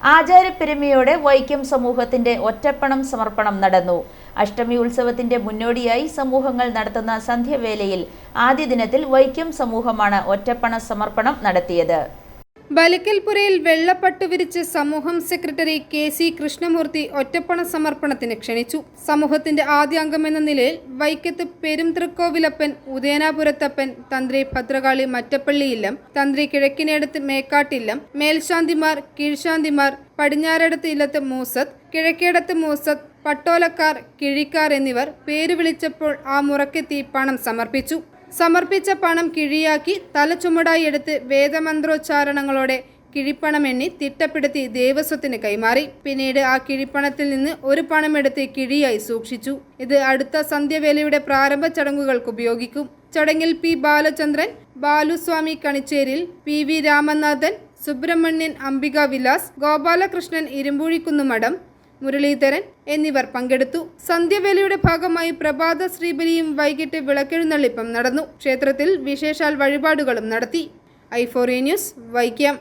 ആചാരപ്പെരുമയോടെ വൈക്കം സമൂഹത്തിന്റെ ഒറ്റപ്പണം സമർപ്പണം നടന്നു. അഷ്ടമി ഉത്സവത്തിന്റെ മുന്നോടിയായി സമൂഹങ്ങൾ നടത്തുന്ന സന്ധ്യവേലയിൽ ആദ്യ ദിനത്തിൽ വൈക്കം സമൂഹമാണ് ഒറ്റപ്പണ സമർപ്പണം നടത്തിയത്. ബലിക്കൽപുരയിൽ വെള്ളപ്പട്ടു വിരിച്ച് സമൂഹം സെക്രട്ടറി കെ സി കൃഷ്ണമൂർത്തി ഒറ്റപ്പണ സമർപ്പണത്തിന് ക്ഷണിച്ചു. സമൂഹത്തിന്റെ ആദ്യ അംഗമെന്ന നിലയിൽ വൈക്കത്ത് പെരുംതൃക്കോവിലപ്പൻ ഉദയനാപുരത്തപ്പൻ തന്ത്രി ഭദ്രകാളി മറ്റപ്പള്ളിയില്ലം തന്ത്രി കിഴക്കിനടുത്ത് മേക്കാട്ടില്ലം മേൽശാന്തിമാർ കീഴ്ശാന്തിമാർ പടിഞ്ഞാറടത്ത് ഇല്ലത്ത് മൂസത്ത് കിഴക്കേടത്ത് മൂസത്ത് പട്ടോലക്കാർ കിഴിക്കാർ എന്നിവർ പേര് വിളിച്ചപ്പോൾ ആ മുറക്കെത്തി പണം സമർപ്പിച്ചു. സമർപ്പിച്ച പണം കിഴിയാക്കി തലച്ചുമടായി എടുത്ത് വേദമന്ത്രോച്ചാരണങ്ങളോടെ കിഴിപ്പണം എണ്ണി തിട്ടപ്പെടുത്തി ദേവസ്വത്തിന് കൈമാറി. പിന്നീട് ആ കിഴിപ്പണത്തിൽ നിന്ന് ഒരു പണമെടുത്ത് കിഴിയായി സൂക്ഷിച്ചു. ഇത് അടുത്ത സന്ധ്യവേലയുടെ പ്രാരംഭ ചടങ്ങുകൾക്ക് ഉപയോഗിക്കും. ചടങ്ങിൽ P Balachandran Baluswamy Kanicheril P V Ramanathan Subramanian Ambika Vilas Gopalakrishnan Irumpoozhikkunnumadam Muraleedharan എന്നിവർ പങ്കെടുത്തു. സന്ധ്യവേലയുടെ ഭാഗമായി പ്രഭാത ശ്രീബലിയും വൈകിട്ട് വിളക്കെഴുന്നള്ളിപ്പും നടന്നു. ക്ഷേത്രത്തിൽ വിശേഷാൽ വഴിപാടുകളും നടത്തി. ഐഫോറിയ ന്യൂസ് വൈക്കം.